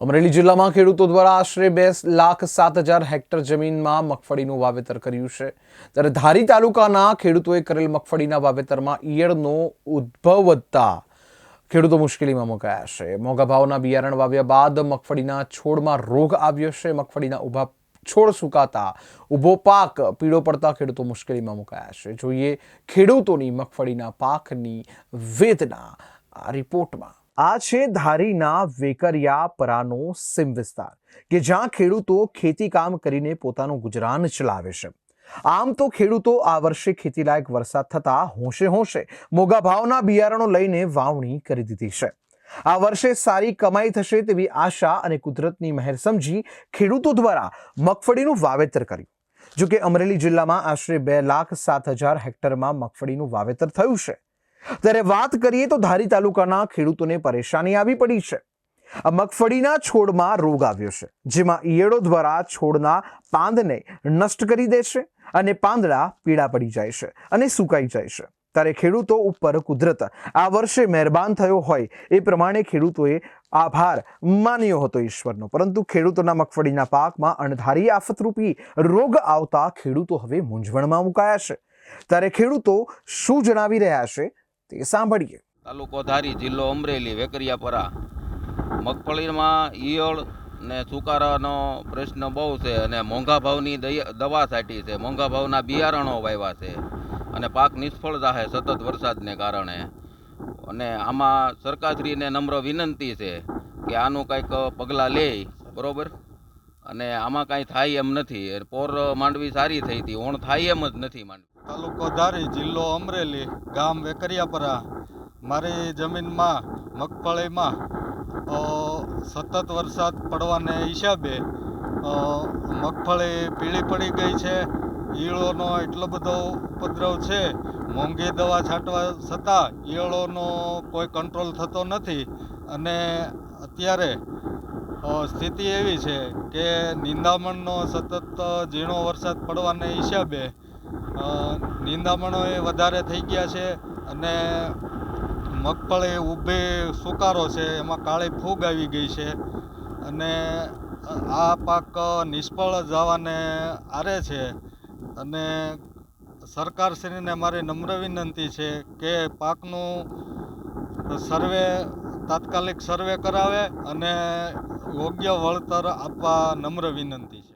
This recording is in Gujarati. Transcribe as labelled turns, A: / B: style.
A: અમરેલી જિલ્લામાં ખેડૂતો દ્વારા આશરે બે લાખ સાત હજાર હેક્ટર જમીનમાં મગફળીનું વાવેતર કર્યું છે. ત્યારે ધારી તાલુકાના ખેડૂતોએ કરેલ મગફળીના વાવેતરમાં ઈયળનો ઉદ્ભવ વધતા ખેડૂતો મુશ્કેલીમાં મુકાયા છે. મોંઘા ભાવના બિયારણ વાવ્યા બાદ મગફળીના છોડમાં રોગ આવ્યો છે. મગફળીના ઊભા છોડ સુકાતા ઊભો પાક પીળો પડતા ખેડૂતો મુશ્કેલીમાં મુકાયા છે. જોઈએ ખેડૂતોની મગફળીના પાકની વેદના આ રિપોર્ટમાં. આ છે ધારીના વેકરિયા પરાનો સીમ વિસ્તાર, કે જ્યાં ખેડૂતો ખેતી કામ કરીને પોતાનું ગુજરાન ચલાવે છે. આમ તો ખેડૂતો આ વર્ષે ખેતીલાયક વરસાદ થતા હોંશે હોંશે મોગા ભાવના બિયારણો લઈને વાવણી કરી દીધી છે. આ વર્ષે સારી કમાઈ થશે તેવી આશા અને કુદરતની મહેર સમજી ખેડૂતો દ્વારા મગફળીનું વાવેતર કર્યું. જો કે અમરેલી જિલ્લામાં આશરે બે લાખ સાત હજાર હેક્ટરમાં મગફળીનું વાવેતર થયું છે. ત્યારે વાત કરીએ તો ધારી તાલુકાના ખેડૂતોને પરેશાની આવી પડી છે. આ મગફળીના છોડમાં રોગ આવ્યો છે, જેમાં ઈયળો દ્વારા છોડના પાંદને નષ્ટ કરી દે છે અને પાંદડા પીળા પડી જાય છે અને સુકાઈ જાય છે. ત્યારે ખેડૂતો ઉપર કુદરત આ વર્ષે મહેરબાન થયો હોય એ પ્રમાણે ખેડૂતોએ આભાર માન્યો હતો ઈશ્વરનો. પરંતુ ખેડૂતોના મગફળીના પાકમાં અણધારી આફતરૂપી રોગ આવતા ખેડૂતો હવે મૂંઝવણમાં મુકાયા છે. ત્યારે ખેડૂતો શું જણાવી રહ્યા છે તે સાંભળીએ.
B: તાલુકો ધારી જિલ્લો અમરેલી, વેકરિયાપરા. મગફળીમાં ઈયળ ને સુકારાનો પ્રશ્ન બહુ છે અને મોંઘા ભાવની દવા સાટી છે. મોંઘા ભાવના બિયારણો વાવ્યા છે અને પાક નિષ્ફળ જાહે સતત વરસાદને કારણે. અને આમાં સરકારશ્રીને નમ્ર વિનંતી છે કે આનું કંઈક પગલાં લે, બરોબર? અને આમાં કાંઈ થાય એમ નથી. પોર માંડવી સારી થઈ હતી. ઓણ થાય એમ જ નથી માંડવી.
C: તાલુકો ધારી જિલ્લો અમરેલી, ગામ વેકરિયાપરા. મારી જમીનમાં, મગફળીમાં સતત વરસાદ પડવાને હિસાબે મગફળી પીળી પડી ગઈ છે. ઈયળોનો એટલો બધો ઉપદ્રવ છે. મોંઘી દવા છાંટવા છતાં ઈયળોનો કોઈ કંટ્રોલ થતો નથી. અને અત્યારે સ્થિતિ એવી છે કે નિંદામણનો સતત ઝીણો વરસાદ પડવાને હિસાબે નિંદામણો એ વધારે થઈ ગયા છે અને મગફળી ઊભી સુકારો છે, એમાં કાળી ફૂગ આવી ગઈ છે અને આ પાક નિષ્ફળ જવાને આરે છે અને સરકારશ્રીને મારી નમ્ર વિનંતી છે કે પાકનું સર્વે, તાત્કાલિક સર્વે કરાવે અને યોગ્ય વળતર આપવા નમ્ર વિનંતી છે.